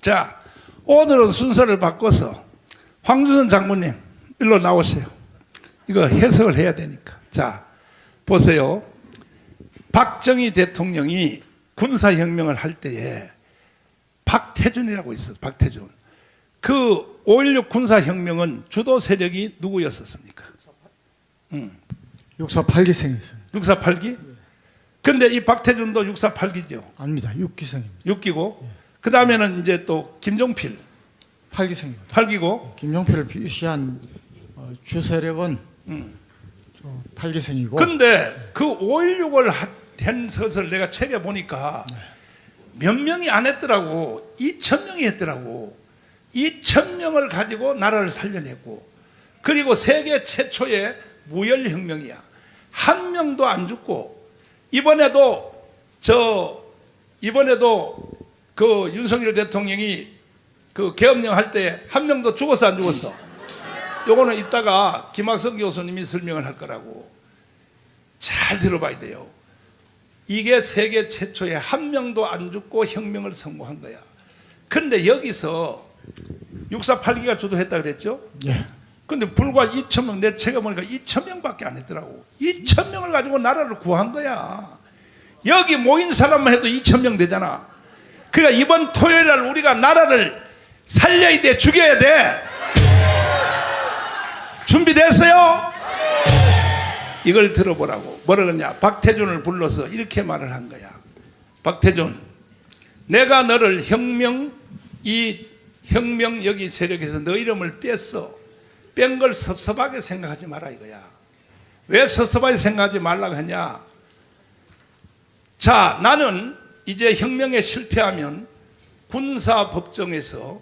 자, 오늘은 순서를 바꿔서 황준선 장모님 일로 나오세요. 이거 해석을 해야 되니까. 자, 보세요. 박정희 대통령이 군사혁명을 할 때에 박태준이라고 있었어. 박태준. 그 5.16 군사혁명은 주도 세력이 누구였었습니까? 육사 8기생이세요. 648기? 근데 이 박태준도 648기죠. 아닙니다. 6기생입니다. 6기고. 그 다음에는 이제 또 김종필 8기생입니다. 8기고. 김용필을 비시한 어, 주세력은 음. 저 8기생이고 근데 그 5.16을 한 것을 내가 책에 보니까 몇 명이 안 했더라고. 2천 명이 했더라고. 2천 명을 가지고 나라를 살려냈고 그리고 세계 최초의 무혈혁명이야. 한 명도 안 죽고 이번에도 저 이번에도 그 윤석열 대통령이 그 계엄령 할 때 한 명도 죽었어 안 죽었어? 요거는 이따가 김학성 교수님이 설명을 할 거라고 잘 들어봐야 돼요. 이게 세계 최초의 한 명도 안 죽고 혁명을 성공한 거야. 근데 여기서 648기가 주도했다 그랬죠? 예. 근데 불과 2천 명, 내 책에 보니까 2천 명밖에 안 했더라고. 2천 명을 가지고 나라를 구한 거야. 여기 모인 사람만 해도 2천 명 되잖아. 그러니까 이번 토요일 날 우리가 나라를 살려야 돼, 죽여야 돼. 준비됐어요? 이걸 들어보라고. 뭐라 그러냐. 박태준을 불러서 이렇게 말을 한 거야. 박태준, 내가 너를 혁명, 이 혁명 여기 세력에서 너 이름을 뺐어. 뺀 걸 섭섭하게 생각하지 마라 이거야. 왜 섭섭하게 생각하지 말라고 하냐? 자, 나는 이제 혁명에 실패하면 군사 법정에서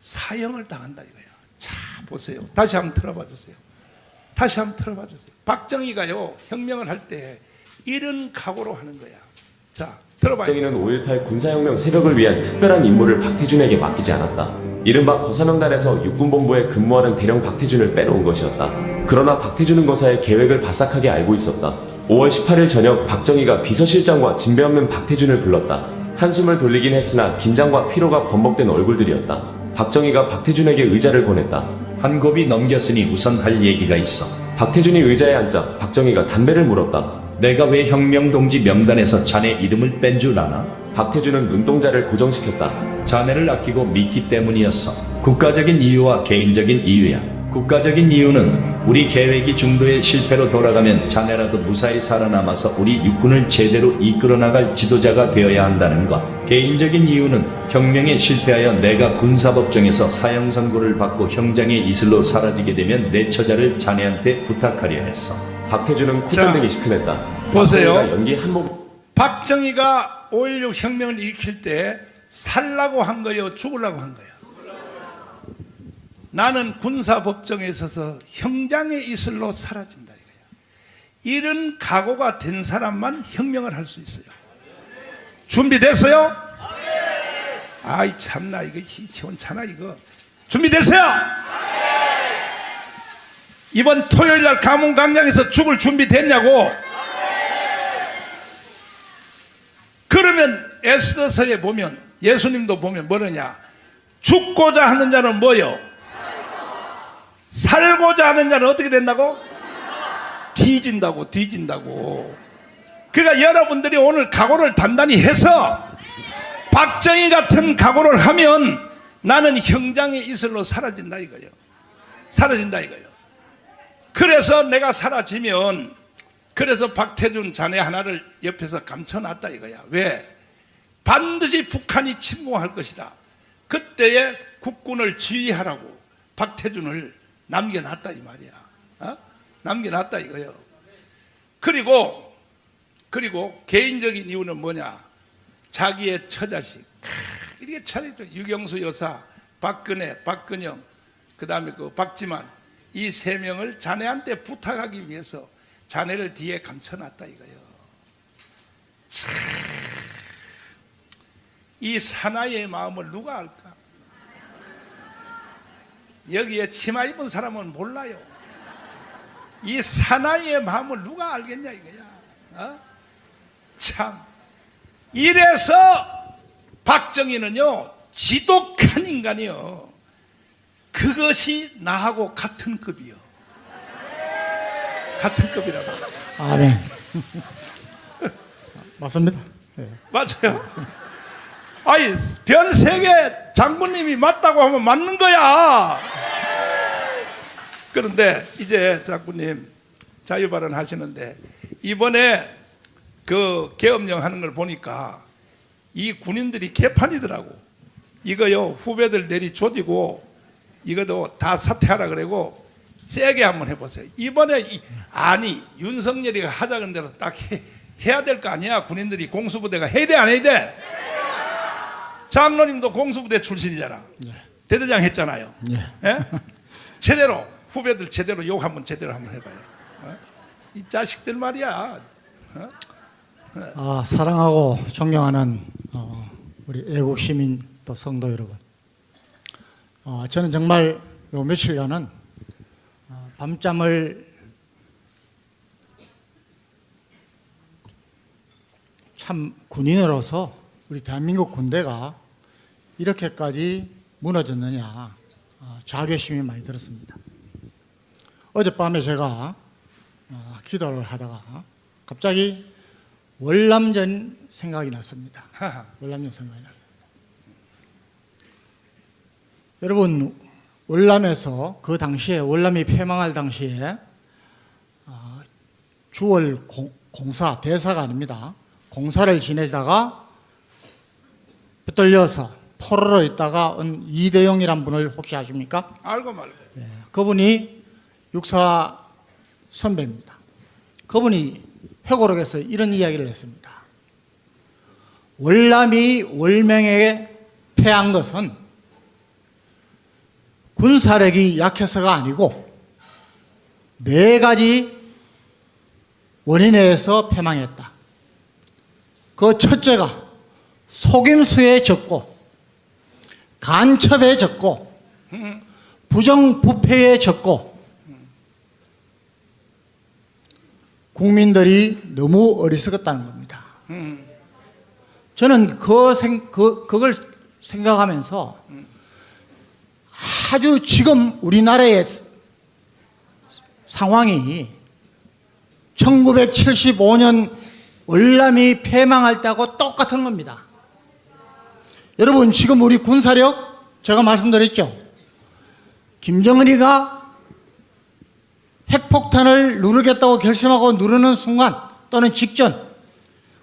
사형을 당한다 이거야. 자, 보세요. 다시 한번 틀어봐 주세요. 다시 한번 틀어봐 주세요. 박정희가요, 혁명을 할 때 이런 각오로 하는 거야. 자, 들어봐요. 박정희는 5.18 군사혁명 세력을 위한 특별한 임무를 박태준에게 맡기지 않았다. 이른바 거사명단에서 육군본부에 근무하는 대령 박태준을 빼놓은 것이었다. 그러나 박태준은 거사의 계획을 바싹하게 알고 있었다. 5월 18일 저녁 박정희가 비서실장과 진배 없는 박태준을 불렀다. 한숨을 돌리긴 했으나 긴장과 피로가 번복된 얼굴들이었다. 박정희가 박태준에게 의자를 보냈다. 한 곱이 넘겼으니 우선 할 얘기가 있어. 박태준이 의자에 앉자 박정희가 담배를 물었다. 내가 왜 혁명동지 명단에서 자네 이름을 뺀 줄 아나? 박태준은 눈동자를 고정시켰다. 자네를 아끼고 믿기 때문이었어. 국가적인 이유와 개인적인 이유야. 국가적인 이유는 우리 계획이 중도의 실패로 돌아가면 자네라도 무사히 살아남아서 우리 육군을 제대로 이끌어 나갈 지도자가 되어야 한다는 것. 개인적인 이유는 혁명에 실패하여 내가 군사법정에서 사형 선고를 받고 형장의 이슬로 사라지게 되면 내 처자를 자네한테 부탁하려 했어. 박태준은 자, 콧잔등이 시큰했다. 보세요. 박정희가 연기 한몸 박정희가 5.16 혁명을 일으킬 때 살라고 한 거예요? 죽으려고 한 거예요? 나는 군사법정에 있어서 형장의 이슬로 사라진다. 이런 각오가 된 사람만 혁명을 할 수 있어요. 준비됐어요? 아이 참나 이거 시- 시원찮아 이거. 준비됐어요? 이번 토요일 날 가문 광장에서 죽을 준비 됐냐고? 그러면 에스더서에 보면 예수님도 보면 뭐느냐 죽고자 하는 자는 뭐요? 살고자 하는 자는 어떻게 된다고? 뒤진다고 뒤진다고 그러니까 여러분들이 오늘 각오를 단단히 해서 박정희 같은 각오를 하면 나는 형장의 이슬로 사라진다 이거예요 사라진다 이거예요 그래서 내가 사라지면 그래서 박태준 자네 하나를 옆에서 감춰놨다 이거야. 왜? 반드시 북한이 침공할 것이다. 그때에 국군을 지휘하라고 박태준을 남겨놨다 이 말이야. 어? 남겨놨다 이거요. 그리고 그리고 개인적인 이유는 뭐냐? 자기의 처자식. 크, 이게 차례죠. 유경수 여사, 박근혜, 박근영, 그 다음에 그 박지만 이 세 명을 자네한테 부탁하기 위해서 자네를 뒤에 감춰놨다 이거요. 참, 이 사나이의 마음을 누가 알까? 여기에 치마 입은 사람은 몰라요. 이 사나이의 마음을 누가 알겠냐 이거야. 어? 참. 이래서 박정희는요 지독한 인간이요. 그것이 나하고 같은 급이요. 같은 급이라고. 아멘. 맞습니다. 예. 맞아요. 아이, 별세개 장군님이 맞다고 하면 맞는 거야. 그런데 이제 장군님 자유 발언 하시는데 이번에 그 계엄령 하는 걸 보니까 이 군인들이 개판이더라고. 이거요 후배들 내리 조지고 이것도 다 사퇴하라 그러고 세게 한번 해보세요. 이번에 이- 아니 윤석열이가 하자는 대로 딱 해, 해야 될 거 아니야. 군인들이 공수부대가 해야 돼 안 해야 돼? 장로님도 공수부대 출신이잖아. 대대장 했잖아요. 예. 예? 제대로 후배들 제대로 욕 한번 제대로 한번 해봐요. 어? 이 자식들 말이야. 아, 사랑하고 존경하는 어, 우리 애국 시민 또 성도 여러분. 어, 저는 정말 요 며칠간은 어, 밤잠을 참 군인으로서 우리 대한민국 군대가 이렇게까지 무너졌느냐 어, 자괴심이 많이 들었습니다. 어젯밤에 제가 어, 기도를 하다가 갑자기 월남전 생각이 났습니다. 월남전 생각이 났습니다. 여러분 월남에서 그 당시에 월남이 폐망할 당시에 아, 주월 공, 공사 대사가 아닙니다. 공사를 지내다가 붙들려서 포로로 있다가 온 이대용이란 분을 혹시 아십니까? 알고 말고. 예, 그분이 육사 선배입니다. 그분이 회고록에서 이런 이야기를 했습니다. 월남이 월명에 패한 것은 군사력이 약해서가 아니고 네 가지 원인에 의해서 패망했다. 그 첫째가 속임수에 졌고 간첩에 졌고 부정부패에 졌고 국민들이 너무 어리석었다는 겁니다. 저는 그 생, 그, 그걸 생각하면서 아주 지금 우리나라의 상황이 1975년 월남이 폐망할 때하고 똑같은 겁니다. 여러분, 지금 우리 군사력, 제가 말씀드렸죠? 김정은이가 핵폭탄을 누르겠다고 결심하고 누르는 순간 또는 직전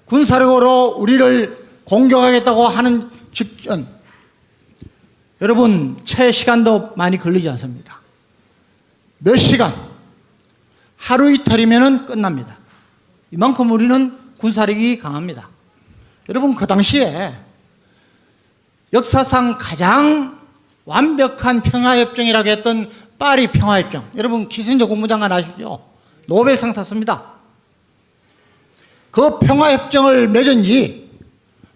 군사력으로 우리를 공격하겠다고 하는 직전 여러분 채 시간도 많이 걸리지 않습니다. 몇 시간 하루 이틀이면 끝납니다. 이만큼 우리는 군사력이 강합니다. 여러분 그 당시에 역사상 가장 완벽한 평화협정이라고 했던 파리 평화협정. 여러분 기신저 국무장관 아시죠? 노벨상 탔습니다. 그 평화협정을 맺은 지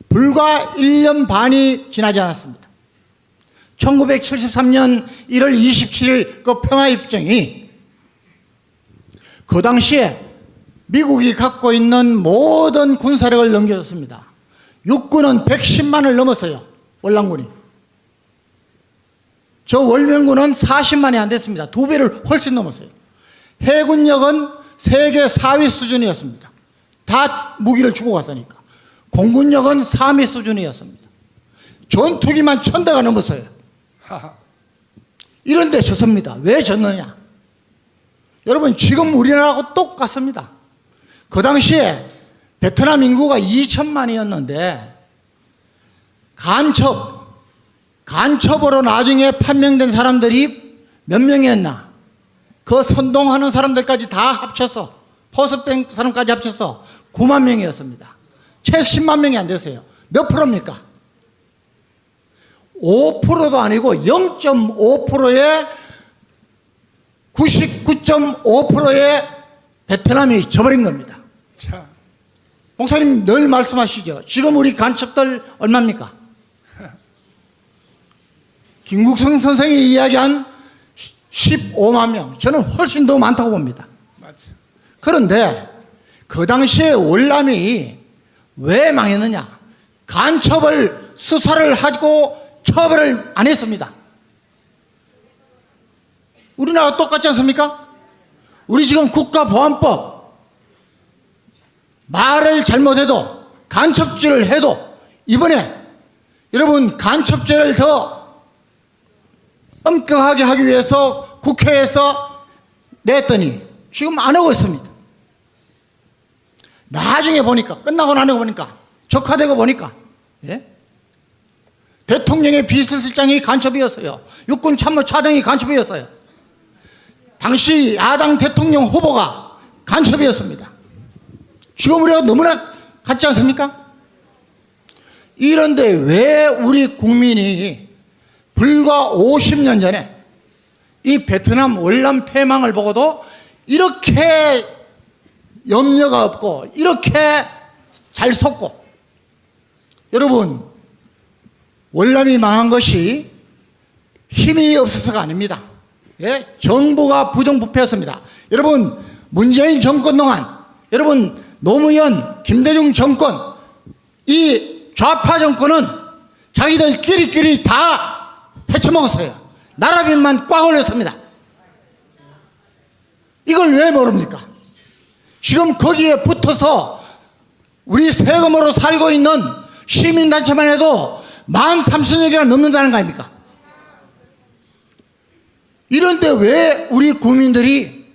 불과 1년 반이 지나지 않았습니다. 1973년 1월 27일 그 평화협정이 그 당시에 미국이 갖고 있는 모든 군사력을 넘겨줬습니다. 육군은 110만을 넘었어요. 월남군이. 저 월명군은 40만이 안 됐습니다. 두 배를 훨씬 넘었어요. 해군력은 세계 4위 수준이었습니다. 다 무기를 주고 갔으니까. 공군력은 3위 수준이었습니다. 전투기만 천 대가 넘었어요. 이런데 졌습니다. 왜 졌느냐? 여러분 지금 우리나라하고 똑같습니다. 그 당시에 베트남 인구가 2천만이었는데 간첩 간첩으로 나중에 판명된 사람들이 몇 명이었나? 그 선동하는 사람들까지 다 합쳐서 포섭된 사람까지 합쳐서 9만 명이었습니다. 채 10만 명이 안 됐어요. 몇 프로입니까? 5%도 아니고 0.5%의 99.5%의 베트남이 져버린 겁니다. 자, 목사님 늘 말씀하시죠. 지금 우리 간첩들 얼마입니까? 김국성 선생이 이야기한 15만 명. 저는 훨씬 더 많다고 봅니다. 맞아. 그런데 그 당시에 월남이 왜 망했느냐? 간첩을 수사를 하고 처벌을 안 했습니다. 우리나라 똑같지 않습니까? 우리 지금 국가보안법 말을 잘못해도 간첩죄를 해도 이번에 여러분 간첩죄를 더 엄격하게 하기 위해서 국회에서 냈더니 지금 안 하고 있습니다. 나중에 보니까 끝나고 나서 보니까 적화되고 보니까 예? 대통령의 비서실장이 간첩이었어요. 육군 참모 차장이 간첩이었어요. 당시 야당 대통령 후보가 간첩이었습니다. 지금 우리가 너무나 같지 않습니까? 이런데 왜 우리 국민이 불과 50년 전에 이 베트남 월남 패망을 보고도 이렇게 염려가 없고 이렇게 잘 속고 여러분 월남이 망한 것이 힘이 없어서가 아닙니다. 예? 정부가 부정부패였습니다. 여러분 문재인 정권 동안 여러분 노무현 김대중 정권 이 좌파 정권은 자기들끼리끼리 다 헤쳐먹었어요. 나라빚만 꽉 올렸습니다. 이걸 왜 모릅니까? 지금 거기에 붙어서 우리 세금으로 살고 있는 시민단체만 해도 만 삼천여 개가 넘는다는 거 아닙니까? 이런데 왜 우리 국민들이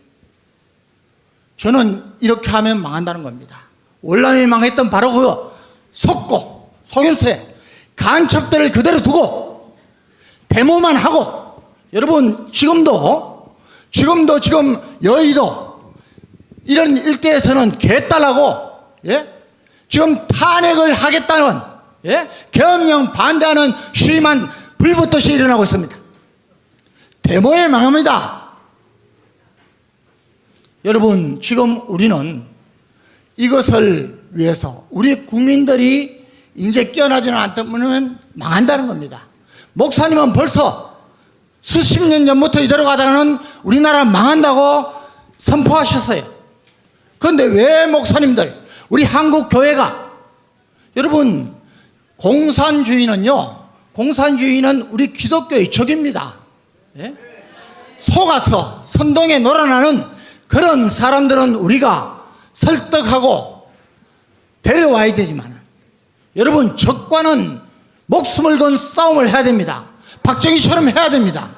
저는 이렇게 하면 망한다는 겁니다. 월남이 망했던 바로 그 속고, 속임수에 간첩들을 그대로 두고 데모만 하고 여러분 지금도 지금도 지금 여의도 이런 일대에서는 개딸하고 예? 지금 탄핵을 하겠다는 예? 계엄령 반대하는 시위만 불붙듯이 일어나고 있습니다. 데모에 망합니다. 여러분 지금 우리는 이것을 위해서 우리 국민들이 이제 깨어나지는 않다면 망한다는 겁니다. 목사님은 벌써 수십 년 전부터 이대로 가다가는 우리나라 망한다고 선포하셨어요. 그런데 왜 목사님들, 우리 한국 교회가 여러분 공산주의는요, 공산주의는 우리 기독교의 적입니다. 예? 속아서 선동에 놀아나는 그런 사람들은 우리가 설득하고 데려와야 되지만 여러분 적과는 목숨을 건 싸움을 해야 됩니다. 박정희처럼 해야 됩니다.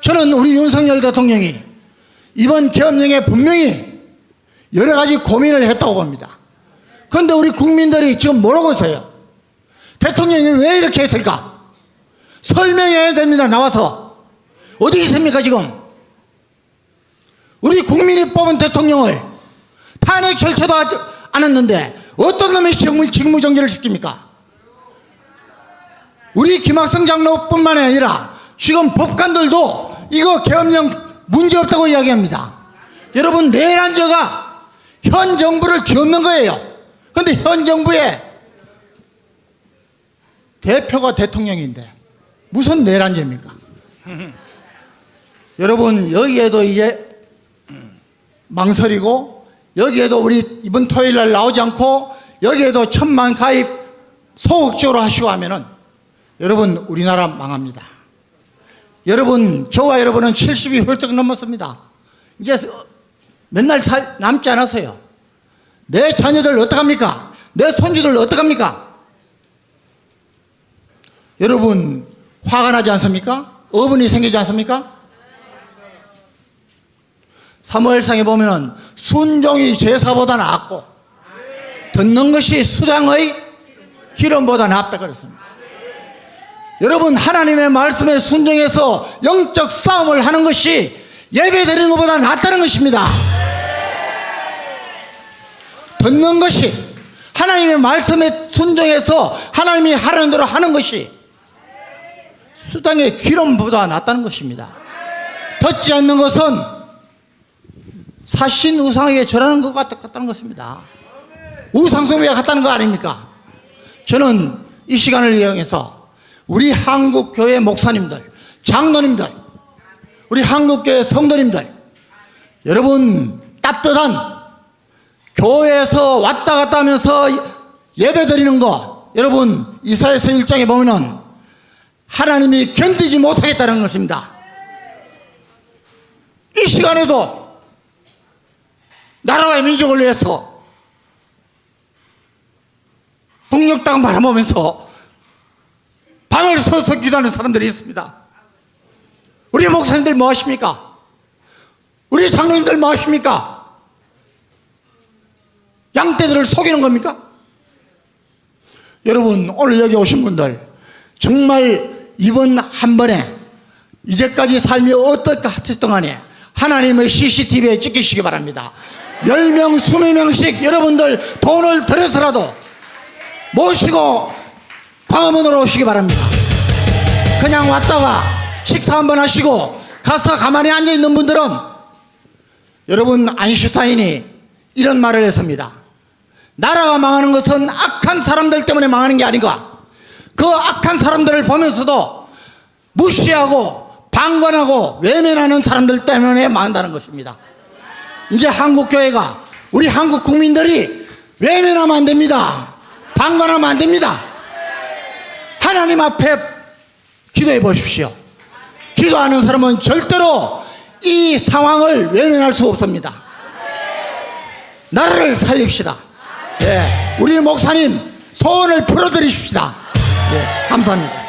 저는 우리 윤석열 대통령이 이번 계엄령에 분명히 여러 가지 고민을 했다고 봅니다. 그런데 우리 국민들이 지금 뭐라고 있어요? 대통령이 왜 이렇게 했을까? 설명해야 됩니다. 나와서. 어디 있습니까, 지금? 우리 국민이 뽑은 대통령을 탄핵 절차도 하지 않았는데 어떤 직무, 직무정지를 시킵니까? 우리 김학성 장로뿐만 아니라 지금 법관들도 이거 계엄령 문제 없다고 이야기합니다. 여러분 내란죄가 현 정부를 뒤엎는 거예요. 그런데 현 정부의 대표가 대통령인데 무슨 내란죄입니까? 여러분 여기에도 이제 망설이고 여기에도 우리 이번 토요일 날 나오지 않고 여기에도 천만 가입 소극적으로 하시고 하면은 여러분 우리나라 망합니다. 여러분 저와 여러분은 70이 훌쩍 넘었습니다. 이제 맨날 살, 남지 않았어요. 내 자녀들 어떡합니까? 내 손주들 어떡합니까? 여러분 화가 나지 않습니까? 어분이 생기지 않습니까? 사무엘상에 보면은 순종이 제사보다 낫고 듣는 것이 수당의 기름보다 낫다 그랬습니다. 여러분 하나님의 말씀에 순종해서 영적 싸움을 하는 것이 예배 드리는 것보다 낫다는 것입니다. 듣는 것이 하나님의 말씀에 순종해서 하나님이 하라는 대로 하는 것이 수당의 기름보다 낫다는 것입니다. 듣지 않는 것은 사신 우상에게 절하는 것 같- 같다는 것입니다. 우상숭배가 같다는 거 아닙니까? 저는 이 시간을 이용해서 우리 한국 교회 목사님들, 장로님들, 우리 한국 교회 성도님들, 여러분 따뜻한 교회에서 왔다 갔다 하면서 예배 드리는 거 여러분 이사에서 1장에 보면은 하나님이 견디지 못하겠다는 것입니다. 이 시간에도 나라와 민족을 위해서 북녘 땅 바라보면서 밤을 서서 기도하는 사람들이 있습니다. 우리 목사님들 뭐 하십니까? 우리 장로님들 뭐 하십니까? 양떼들을 속이는 겁니까? 여러분 오늘 여기 오신 분들 정말 이번 한 번에 이제까지 삶이 하셨던 간에 하나님의 CCTV에 찍히시기 바랍니다 10명 20명씩 여러분들 돈을 들여서라도 모시고 광화문으로 오시기 바랍니다 그냥 왔다가 식사 한번 하시고 가서 가만히 앉아 있는 분들은 여러분 아인슈타인이 이런 말을 했습니다. 나라가 망하는 것은 악한 사람들 때문에 망하는 게 아닌가. 그 악한 사람들을 보면서도 무시하고 방관하고 외면하는 사람들 때문에 망한다는 것입니다. 이제 한국 교회가 우리 한국 국민들이 외면하면 안 됩니다. 방관하면 안 됩니다. 하나님 앞에 기도해 보십시오. 기도하는 사람은 절대로 이 상황을 외면할 수 없습니다. 나라를 살립시다. 예, 우리 목사님 소원을 풀어드리십시다. 예, 감사합니다.